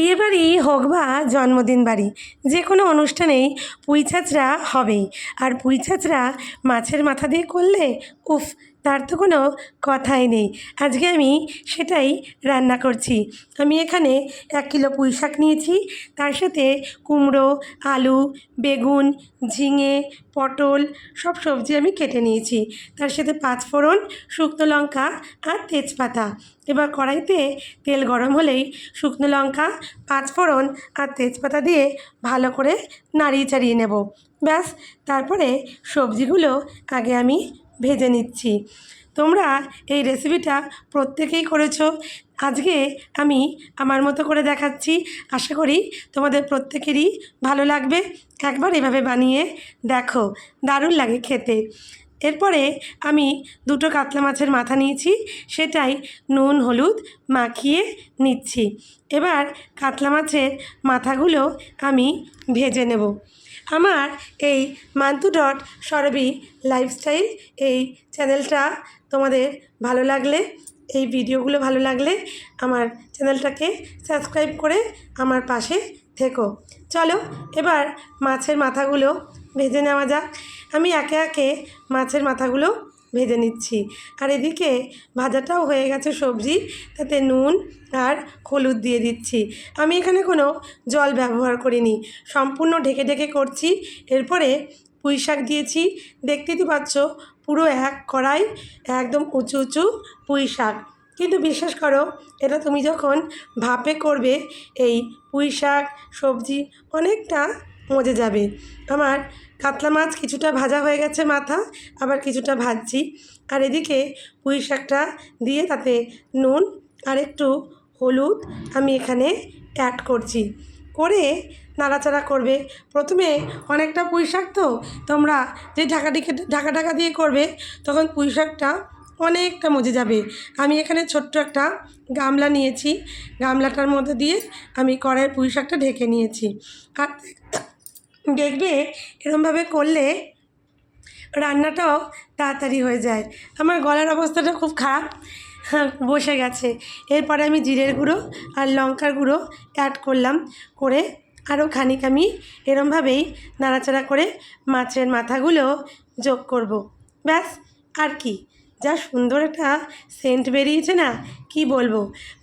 বিয়েবাড়ি হোক বা জন্মদিন বাড়ি, যে কোনো অনুষ্ঠানেই পুঁইছাঁচড়া হবেই। আর পুঁইছাঁচড়া মাছের মাথা দিয়ে করলে, উফ তার তো কোনো কথাই নেই। আজকে আমি সেটাই রান্না করছি। আমি এখানে এক কিলো পুঁই শাক নিয়েছি। তার সাথে কুমড়ো, আলু, বেগুন, ঝিঙে, পটল সব সবজি আমি কেটে নিয়েছি। তার সাথে পাঁচ ফোড়ন, শুকনো লঙ্কা আর তেজপাতা। এবার কড়াইতে তেল গরম হলেই শুকনো লঙ্কা, পাঁচ ফোড়ন আর তেজপাতা দিয়ে ভালো করে নাড়িয়ে চাড়িয়ে নেব। ব্যাস, তারপরে সবজিগুলো আগে আমি ভেজে নিচ্ছি। তোমরা এই রেসিপিটা প্রত্যেকেই করেছ। আজকে আমি আমার মতো করে দেখাচ্ছি। আশা করি তোমাদের প্রত্যেকেরই ভালো লাগবে। একবার এভাবে বানিয়ে দেখো। দারুণ লাগে খেতে। এরপরে আমি দুটো কাতলা মাছের মাথা নিয়েছি। সেটাই নুন, হলুদ মাখিয়ে নিচ্ছি। এবার কাতলা মাছের মাথাগুলো আমি ভেজে নেব। আমার এই মান্তু ডট সরবি লাইফস্টাইল এই চ্যানেলটা তোমাদের ভালো লাগলে, এই ভিডিওগুলো ভালো লাগলে আমার চ্যানেলটাকে সাবস্ক্রাইব করে আমার পাশে থেকো। চলো এবার মাছের মাথাগুলো ভেজে নেওয়া যাক। আমি একে একে মাছের মাথাগুলো ভেজে নিচ্ছি। আর এদিকে ভাজাটাও হয়ে গেছে সবজি, তাতে নুন আর হলুদ দিয়ে দিচ্ছি। আমি এখানে কোনো জল ব্যবহার করিনি, সম্পূর্ণ ঢেকে ঢেকে করছি। এরপরে পুঁই শাক দিয়েছি। দেখতেই তো পাচ্ছ, পুরো এক কড়াই একদম উঁচু উঁচু পুঁই শাক। কিন্তু বিশ্বাস করো, এটা তুমি যখন ভাপে করবে, এই পুঁই শাক, সবজি অনেকটা মজে যাবে। আমার কাতলা মাছ কিছুটা ভাজা হয়ে গেছে মাথা, আবার কিছুটা ভাজছি। আর এদিকে পুঁই শাকটা দিয়ে তাতে নুন আর একটু হলুদ আমি এখানে অ্যাড করছি। করে নাড়াচাড়া করবে। প্রথমে অনেকটা পুঁই শাক তো, তোমরা যে ঢাকা ঢেকে ঢাকা দিয়ে করবে, তখন পুঁই শাকটা অনেকটা মজে যাবে। আমি এখানে ছোট্ট একটা গামলা নিয়েছি। গামলাটার মধ্যে দিয়ে আমি কড়াইয়ের পুঁই শাকটা ঢেকে নিয়েছি। আর দেখবে এরমভাবে করলে রান্নাটাও তাড়াতাড়ি হয়ে যায়। আমার গলার অবস্থাটা খুব খারাপ হ্যাঁ, বসে গেছে। এরপরে আমি জিরের গুঁড়ো আর লঙ্কার গুঁড়ো অ্যাড করলাম করে আরও খানিক আমি এরমভাবেই নাড়াচাড়া করে মাছের মাথাগুলো যোগ করব। ব্যাস আর কি। যা সুন্দর একটা সেন্ট বেরিয়েছে না, কি বলব?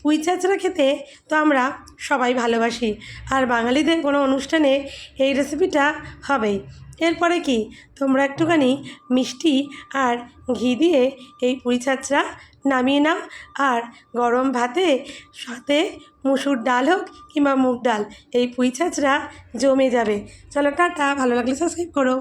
পুঁই চাচড়া খেতে তো আমরা সবাই ভালোবাসি। আর বাঙালিদের কোনো অনুষ্ঠানে এই রেসিপিটা হবেই এরপরে কি? তোমরা একটুখানি মিষ্টি আর ঘি দিয়ে এই পুঁই ছাচড়া নামিয়ে নাও। আর গরম ভাতে সাথে মুসুর ডাল হোক কিংবা মুগ ডাল, এই পুঁই ছাচড়া জমে যাবে। চলো টাটা, ভালো লাগলে সাবস্ক্রাইব করো।